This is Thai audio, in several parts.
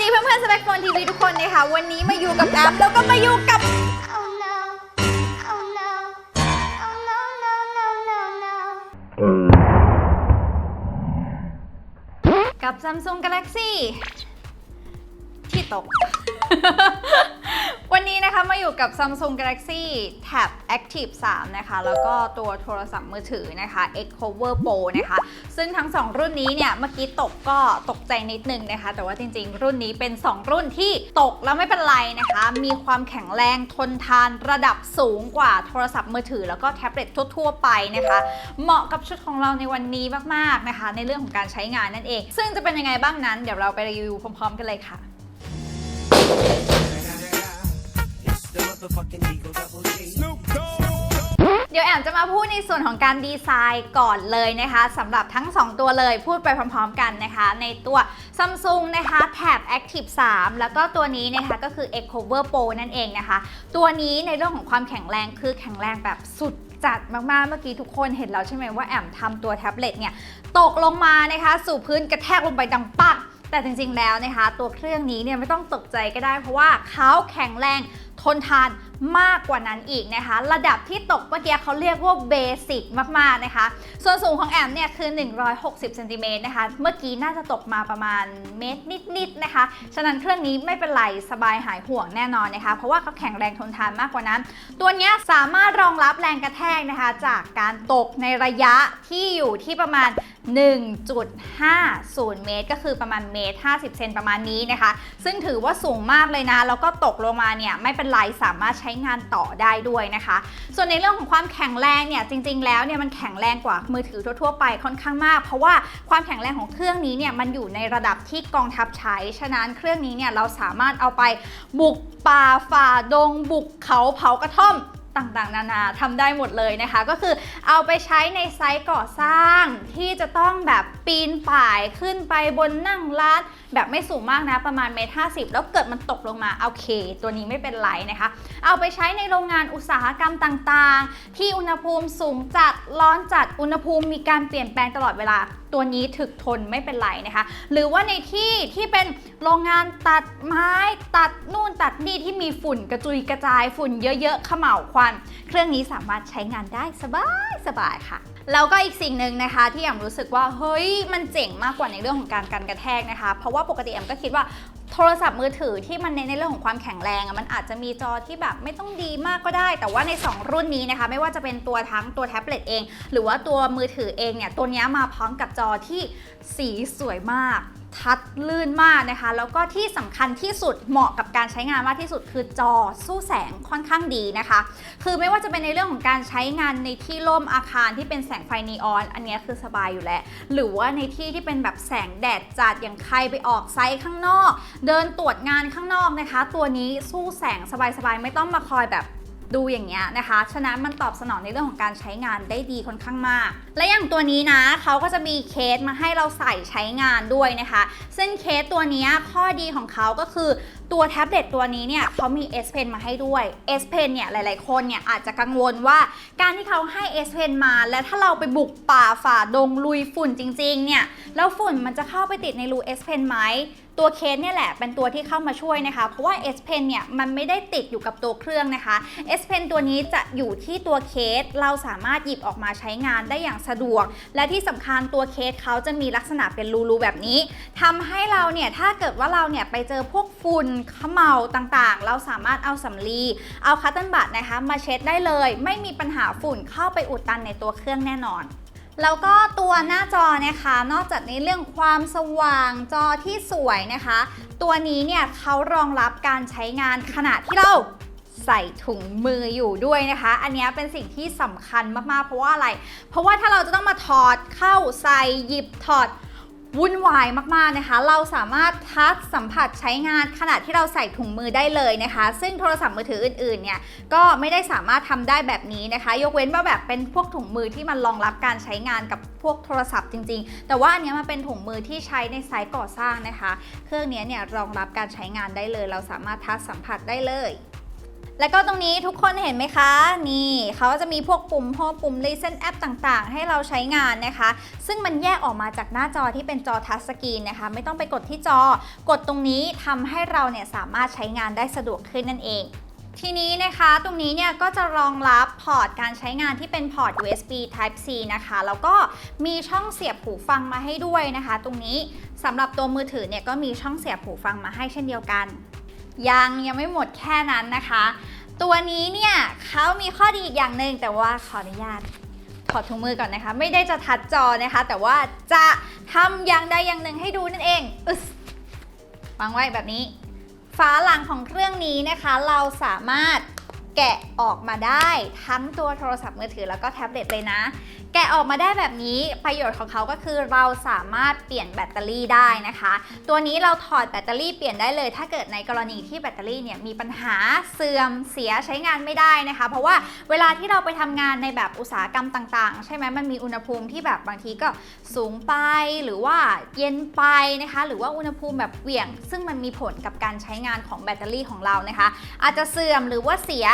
ดีเพื่อนๆสเปกโฟนทีวีทุกคนนะคะ วันนี้มาอยู่กับแอมแล้วก็มาอยู่กับ Oh no. Oh no. Oh no, no, no, no, no. กับ Samsung Galaxy ที่ตก นี้นะคะมาอยู่กับ Samsung Galaxy Tab Active 3 นะคะ แล้วก็ตัวโทรศัพท์มือถือนะคะ X Cover Pro นะคะ ซึ่งทั้ง 2 รุ่นนี้เนี่ย เมื่อกี้ตกก็ตกใจนิดนึงนะคะ แต่ว่าจริงๆ รุ่นนี้เป็น 2 รุ่นที่ตกแล้วไม่เป็นไรนะคะ มีความแข็งแรงทนทานระดับสูงกว่าโทรศัพท์มือถือ แล้วก็แท็บเล็ตทั่วๆ ไปนะคะ เหมาะกับชุดของเราในวันนี้มากๆนะคะ ในเรื่องของการใช้งานนั่นเอง ซึ่งจะเป็นยังไงบ้างนั้นเดี๋ยวเราไปรีวิวพร้อมๆ กันเลยค่ะ เดี๋ยวแอมจะมาพูดในส่วนของการดีไซน์ก่อนเลยนะคะสำหรับทั้ง 2 ตัวเลยพูดไปพร้อมๆกันนะคะ ในตัว Samsung นะคะ Tab Active 3 แล้วก็ตัวนี้นะคะก็คือ X Cover Pro นั่นเองนะคะ ตัวนี้ในเรื่องของความแข็งแรงคือแข็งแรงแบบสุดจัดมากๆ เมื่อกี้ทุกคนเห็นแล้วใช่ไหมว่าแอมทำตัวแท็บเล็ตเนี่ย ตกลงมานะคะสู่พื้นกระแทกลงไปดังปักแต่จริงๆแล้วนะคะ ตัวเครื่องนี้เนี่ยไม่ต้องตกใจก็ได้เพราะว่าเขาแข็งแรง ทนทาน มากกว่านั้นอีกนะคะ ระดับที่ตกเมื่อกี้เขาเรียกว่าเบสิกมากๆนะคะ ส่วนสูงของแอมเนี่ยคือ 160เซนติเมตรนะคะ เมื่อกี้น่าจะตกมาประมาณเมตรนิดๆนะคะ ฉะนั้นเครื่องนี้ไม่เป็นไรสบายหายห่วงแน่นอนนะคะ เพราะว่าเขาแข็งแรงทนทานมากกว่านั้น ตัวเนี้ยสามารถรองรับแรงกระแทกนะคะ จากการตกในระยะที่อยู่ที่ประมาณ1.50 เมตร ก็คือประมาณเมตร 50 เซนประมาณนี้นะคะ ซึ่งถือว่าสูงมากเลยนะ แล้วก็ตกลงมาเนี่ยไม่เป็นไรสามารถใช้ช้งานต่อได้ด้วยนะคะ ส่วนในเรื่องของความแข็งแรงเนี่ยจริง ๆ แล้วเนี่ยมันแข็งแรงกว่ามือถือทั่วๆไปค่อนข้างมาก เพราะว่าความแข็งแรงของเครื่องนี้เนี่ยมันอยู่ในระดับที่กองทัพใช้ ฉะนั้นเครื่องนี้เนี่ยเราสามารถเอาไปบุกป่าฝ่าดง บุกเขาเผากระท่อม ต่างๆ นานาทำได้หมดเลยนะคะ ก็คือเอาไปใช้ในไซต์ก่อสร้างที่จะต้องแบบปีนป่ายขึ้นไปบนนั่งร้านแบบไม่สูงมากนะประมาณเมตรห้แล้วเกิดมันตกลงมาโอเค ตัวนี้ไม่เป็นไรนะคะ เอาไปใช้ในโรงงานอุตสาหกรรมต่างๆ ที่อุณหภูมิสูงจัดร้อนจัดอุณหภูมิมีการเปลี่ยนแปลงตลอดเวลาตัวนี้ถึกทนไม่เป็นไรนะคะ หรือว่าในที่ที่เป็นโรงงานตัดไม้ตัดนู่นตัดนี่ที่มีฝุ่นกระจุยกระจายฝุ่นเยอะๆเขม่าวควัน เครื่องนี้สามารถใช้งานได้สบายสบายๆค่ะแล้วก็อีกสิ่งหนึ่งนะคะที่แอมรู้สึกว่าเฮ้ยมันเจ๋งมากกว่าในเรื่องของการกันกระแทกนะคะ เพราะว่าปกติแอมก็คิดว่า โทรศัพท์มือถือที่มันเน้นในเรื่องของความแข็งแรงอะมันอาจจะมีจอที่แบบไม่ต้องดีมากก็ได้ แต่ว่าใน 2 รุ่นนี้นะคะ ไม่ว่าจะเป็นตัวทั้งตัวแท็บเล็ตเอง หรือว่าตัวมือถือเองเนี่ยตัวเนี้ยมาพร้อมกับจอที่สีสวยมาก ทัดลื่นมากนะคะ แล้วก็ที่สำคัญที่สุดเหมาะกับการใช้งานมากที่สุด คือจอสู้แสงค่อนข้างดีนะคะ คือไม่ว่าจะเป็นในเรื่องของการใช้งานในที่ร่มอาคารที่เป็นแสงไฟนีออน อันนี้คือสบายอยู่แล้ว หรือว่าในที่ที่เป็นแบบแสงแดดจัดอย่างใครไปออกไซต์ข้างนอก เดินตรวจงานข้างนอกนะคะ ตัวนี้สู้แสงสบายๆ ไม่ต้องมาคอยแบบ ดูอย่างเงี้ยนะคะ ฉะนั้นมันตอบสนองในเรื่องของการใช้งานได้ดีค่อนข้างมาก และอย่างตัวนี้นะเขาก็จะมีเคสมาให้เราใส่ใช้งานด้วยนะคะ ซึ่งเคสตัวนี้ข้อดีของเขาก็คือ ตัวแท็บเล็ตตัวนี้เนี่ยเขามี S Pen มาให้ด้วย S Pen เนี่ยหลาย ๆ คนเนี่ยอาจจะกังวลว่าการที่เขาให้ S Pen มา แล้วถ้าเราไปบุกป่าฝ่าดงลุยฝุ่นจริง ๆ เนี่ย แล้วฝุ่นมันจะเข้าไปติดในรู S Pen ไหม ตัวเคสเนี่ยแหละเป็นตัวที่เข้ามาช่วยนะคะ เพราะว่า S Pen เนี่ยมันไม่ได้ติดอยู่กับตัวเครื่องนะคะ S Pen ตัวนี้จะอยู่ที่ตัวเคส เราสามารถหยิบออกมาใช้งานได้อย่างสะดวก และที่สำคัญตัวเคสเขาจะมีลักษณะเป็นรูๆแบบนี้ทำให้เราเนี่ยถ้าเกิดว่าเราเนี่ยไปเจอพวกฝุ่นขมเหลาต่างๆ เราสามารถเอาสำลี เอาคัตเติลบัตนะคะ มาเช็ดได้เลย ไม่มีปัญหาฝุ่นเข้าไปอุดตันในตัวเครื่องแน่นอนแล้วก็ตัวหน้าจอนะคะ นอกจากในเรื่องความสว่างจอที่สวยนะคะ ตัวนี้เนี่ยเขารองรับการใช้งานขณะที่เราใส่ถุงมืออยู่ด้วยนะคะ อันนี้เป็นสิ่งที่สำคัญมากๆ เพราะว่าอะไร เพราะว่าถ้าเราจะต้องมาถอดเข้าใส่หยิบถอด วุ่นวายมากๆนะคะ เราสามารถทัชสัมผัสใช้งานขณะที่เราใส่ถุงมือได้เลยนะคะ ซึ่งโทรศัพท์มือถืออื่นๆเนี่ยก็ไม่ได้สามารถทำได้แบบนี้นะคะ ยกเว้นว่าแบบเป็นพวกถุงมือที่มันรองรับการใช้งานกับพวกโทรศัพท์จริง ๆ แต่ว่าอันนี้มันเป็นถุงมือที่ใช้ในไซต์ก่อสร้างนะคะ เครื่องนี้เนี่ยรองรับการใช้งานได้เลย เราสามารถทัชสัมผัสได้เลย แล้วก็ตรงนี้ทุกคนเห็นไหมคะ นี่เขาก็จะมีพวกปุ่มพวกปุ่ม Listen App ต่างๆ ให้เราใช้งานนะคะ ซึ่งมันแยกออกมาจากหน้าจอที่เป็นจอทัชสกรีนนะคะ ไม่ต้องไปกดที่จอกดตรงนี้ทำให้เราเนี่ยสามารถใช้งานได้สะดวกขึ้นนั่นเองทีนี้นะคะตรงนี้เนี่ยก็จะรองรับพอร์ตการใช้งานที่เป็นพอร์ต USB Type C นะคะ แล้วก็มีช่องเสียบหูฟังมาให้ด้วยนะคะ ตรงนี้สำหรับตัวมือถือเนี่ยก็มีช่องเสียบหูฟังมาให้เช่นเดียวกัน ยังยังไม่หมดแค่นั้นนะคะ ตัวนี้เนี่ยเขามีข้อดีอีกอย่างหนึ่งแต่ว่าขออนุญาตถอดถุงมือก่อนนะคะ ไม่ได้จะทัดจอนะคะ แต่ว่าจะทำอย่างใดอย่างหนึ่งให้ดูนั่นเองอึสวางไว้แบบนี้ ฝาหลังของเครื่องนี้นะคะ เราสามารถแกะออกมาได้ทั้งตัวโทรศัพท์มือถือแล้วก็แท็บเล็ตเลยนะ แกะออกมาได้แบบนี้ประโยชน์ของเขาก็คือเราสามารถเปลี่ยนแบตเตอรี่ได้นะคะ ตัวนี้เราถอดแบตเตอรี่เปลี่ยนได้เลยถ้าเกิดในกรณีที่แบตเตอรี่เนี่ยมีปัญหาเสื่อมเสียใช้งานไม่ได้นะคะ เพราะว่าเวลาที่เราไปทำงานในแบบอุตสาหกรรมต่าง ๆ ใช่ไหมมันมีอุณหภูมิที่แบบบางทีก็สูงไปหรือว่าเย็นไปนะคะ หรือว่าอุณหภูมิแบบเหวี่ยง ซึ่งมันมีผลกับการใช้งานของแบตเตอรี่ของเรานะคะ อาจจะเสื่อมหรือว่าเสีย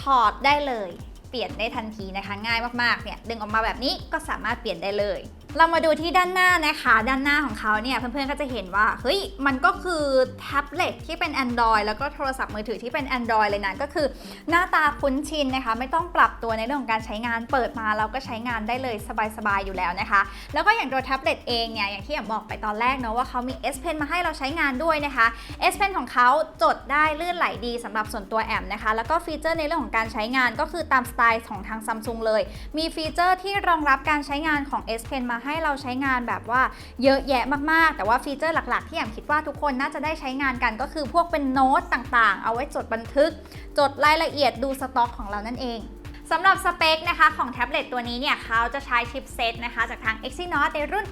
ถอดได้เลย เปลี่ยนได้ทันทีนะคะ ง่ายมากๆเนี่ยดึงออกมาแบบนี้ก็สามารถเปลี่ยนได้เลย เรามาดูที่ด้านหน้านะคะ ด้านหน้าของเขาเนี่ยเพื่อนๆก็จะเห็นว่าเฮ้ยมันก็คือแท็บเล็ตที่เป็น Android แล้วก็โทรศัพท์มือถือที่เป็น Android เลยนะก็คือหน้าตาคุ้นชินนะคะ ไม่ต้องปรับตัวในเรื่องของการใช้งานเปิดมาเราก็ใช้งานได้เลยสบายๆอยู่แล้วนะคะ แล้วก็อย่างตัวแท็บเล็ตเองเนี่ยอย่างที่แอมบอกไปตอนแรกเนาะว่าเขามี S Pen มาให้เราใช้งานด้วยนะคะ S Pen ของเขาจดได้ลื่นไหลดีสำหรับส่วนตัวแอมนะคะ แล้วก็ฟีเจอร์ในเรื่องของการใช้งานก็คือตามสไตล์ของทาง Samsung เลย มีฟีเจอร์ที่รองรับการใช้งานของ S Pen มาให้เราใช้งานแบบว่าเยอะแยะมากๆ แต่ว่าฟีเจอร์หลักๆ ที่แอมคิดว่าทุกคนน่าจะได้ใช้งานกันก็คือพวกเป็นโน้ตต่างๆ เอาไว้จดบันทึก จดรายละเอียดดูสต็อกของเรานั่นเอง สำหรับสเปคนะคะของแท็บเล็ตตัวนี้เนี่ยเขาจะใช้ชิปเซตนะคะจากทาง Exynos ในรุ่น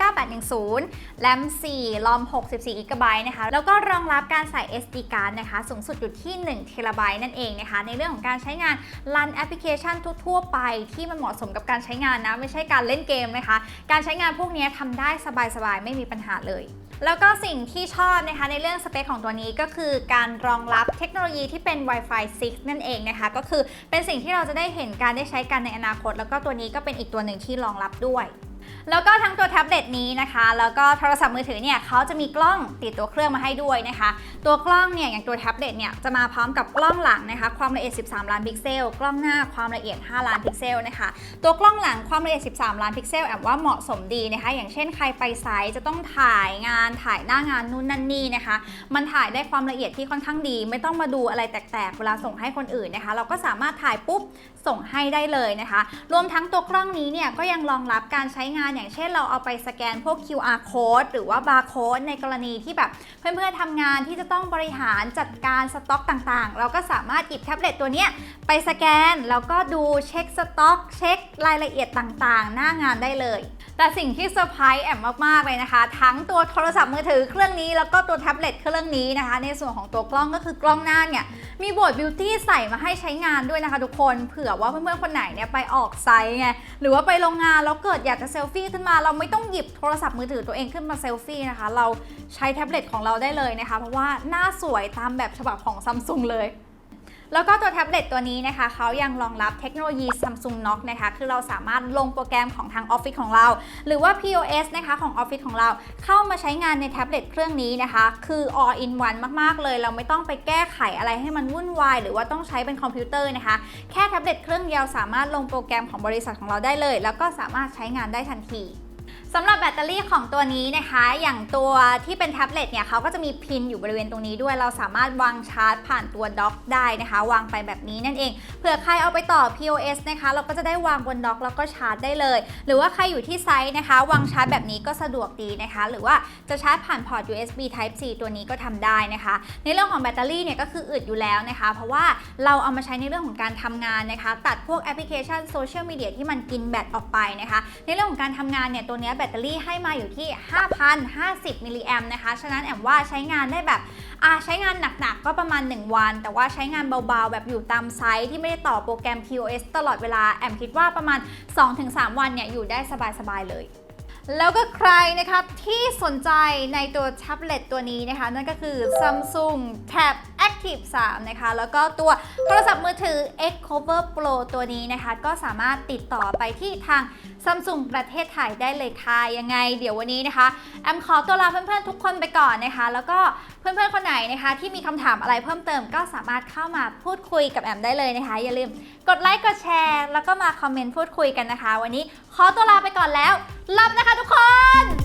9810 แรม4รอม 64 g b นะคะ แล้วก็รองรับการใส่ SD card นะคะ สูงสุดอยู่ที่1 t b นั่นเองนะคะ ในเรื่องของการใช้งานรันแอปพลิเคชันทั่ว ๆ ไปที่มันเหมาะสมกับการใช้งานนะ ไม่ใช่การเล่นเกมนะคะ การใช้งานพวกนี้ทำได้สบายๆ ไม่มีปัญหาเลย แล้วก็สิ่งที่ชอบนะคะในเรื่องสเปคของตัวนี้ก็คือการรองรับเทคโนโลยีที่เป็น Wi-Fi 6 นั่นเองนะคะ ก็คือเป็นสิ่งที่เราจะได้เห็นการได้ใช้กันในอนาคต แล้วก็ตัวนี้ก็เป็นอีกตัวหนึ่งที่รองรับด้วย แล้วก็ทั้งตัวแท็บเล็ตนี้นะคะ แล้วก็โทรศัพท์มือถือเนี่ยเขาจะมีกล้องติดตัวเครื่องมาให้ด้วยนะคะ ตัวกล้องเนี่ยอย่างตัวแท็บเล็ตเนี่ยจะมาพร้อมกับกล้องหลังนะคะ ความละเอียด 13 ล้านพิกเซล กล้องหน้าความละเอียด 5 ล้านพิกเซลนะคะ ตัวกล้องหลังความละเอียด 13 ล้านพิกเซลแอบว่าเหมาะสมดีนะคะ อย่างเช่นใครไปไซต์จะต้องถ่ายงานถ่ายหน้างานนู่นนั่นนี่นะคะ มันถ่ายได้ความละเอียดที่ค่อนข้างดี ไม่ต้องมาดูอะไรแตกๆเวลาส่งให้คนอื่นนะคะ เราก็สามารถถ่ายปุ๊บส่งให้ได้เลยนะคะ รวมทั้งตัวกล้องนี้เนี่ยก็ยังรองรับการใช้งานอย่างเช่นเราเอาไปสแกนพวก QR code หรือว่า barcode ในกรณีที่แบบเพื่อนๆทำงานที่จะต้องบริหารจัดการสต็อกต่างๆ เราก็สามารถหยิบแท็บเล็ตตัวเนี้ยไปสแกน แล้วก็ดูเช็คสต็อก เช็ครายละเอียดต่างๆ หน้างานได้เลย แต่สิ่งที่เซอร์ไพรส์แอมมากๆเลยนะคะ ทั้งตัวโทรศัพท์มือถือเครื่องนี้แล้วก็ตัวแท็บเล็ตเครื่องนี้นะคะ ในส่วนของตัวกล้องก็คือกล้องหน้าเนี่ยมีบดบิวตี้ใส่มาให้ใช้งานด้วยนะคะทุกคนเผื่อว่าเพื่อนๆคนไหนเนี่ยไปออกไซต์ไงหรือว่าไปโรงงานแล้วเกิดอยากจะเซลลฟี่ขึ้นมาเราไม่ต้องหยิบโทรศัพท์มือถือตัวเองขึ้นมาเซลฟี่นะคะ เราใช้แท็บเล็ตของเราได้เลยนะคะ เพราะว่าหน้าสวยตามแบบฉบับของซัมซุงเลย แล้วก็ตัวแท็บเล็ตตัวนี้นะคะเขายังรองรับเทคโนโลยี Samsung Knock นะคะ คือเราสามารถลงโปรแกรมของทางออฟฟิศของเรา หรือว่า POS นะคะของออฟฟิศของเรา เข้ามาใช้งานในแท็บเล็ตเครื่องนี้นะคะ คือ all in one มากๆ เลย เราไม่ต้องไปแก้ไขอะไรให้มันวุ่นวาย หรือว่าต้องใช้เป็นคอมพิวเตอร์นะคะ แค่แท็บเล็ตเครื่องเดียวสามารถลงโปรแกรมของบริษัทของเราได้เลย แล้วก็สามารถใช้งานได้ทันที สำหรับแบตเตอรี่ของตัวนี้นะคะ อย่างตัวที่เป็นแท็บเล็ตเนี่ยเขาก็จะมีพินอยู่บริเวณตรงนี้ด้วย เราสามารถวางชาร์จผ่านตัวด็อกได้นะคะ วางไปแบบนี้นั่นเอง เผื่อใครเอาไปต่อ POS นะคะ เราก็จะได้วางบนด็อกแล้วก็ชาร์จได้เลย หรือว่าใครอยู่ที่ไซต์นะคะ วางชาร์จแบบนี้ก็สะดวกดีนะคะ หรือว่าจะชาร์จผ่านพอร์ต USB Type C ตัวนี้ก็ทำได้นะคะ ในเรื่องของแบตเตอรี่เนี่ยก็คืออึดอยู่แล้วนะคะ เพราะว่าเราเอามาใช้ในเรื่องของการทำงานนะคะ ตัดพวกแอปพลิเคชันโซเชียลมีเดียที่มันกินแบตออกไปนะคะ ในเรื่องของการทำงานเนี่ยตัวนี้ตเตอรี่ให้มาอยู่ที่ 5,050มิลลิแอมนะคะ ฉะนั้นแอมว่าใช้งานได้แบบอ่าใช้งานหนักๆ ก็ประมาณ 1 วัน แต่ว่าใช้งานเบาๆ แบบอยู่ตามไซต์ที่ไม่ได้ต่อโปรแกรม POS ตลอดเวลา แอมคิดว่าประมาณ 2-3 วันเนี่ยอยู่ได้สบายๆ เลยแล้วก็ใครนะคะที่สนใจในตัวแท็บเล็ตตัวนี้นะคะ นั่นก็คือ Samsung Tab Active 3 นะคะ แล้วก็ตัวโทรศัพท์มือถือ X Cover Pro ตัวนี้นะคะ ก็สามารถติดต่อไปที่ทางซัมซุงประเทศไทยได้เลยค่ะ ยังไง เดี๋ยววันนี้นะคะ แอมขอตัวลาเพื่อนๆทุกคนไปก่อนนะคะ แล้วก็เพื่อนๆคนไหนนะคะ ที่มีคำถามอะไรเพิ่มเติมก็สามารถเข้ามาพูดคุยกับแอมได้เลยนะคะ อย่าลืมกดไลค์กดแชร์แล้วก็มาคอมเมนต์พูดคุยกันนะคะ วันนี้ขอตัวลาไปก่อนแล้วลับนะคะทุกคน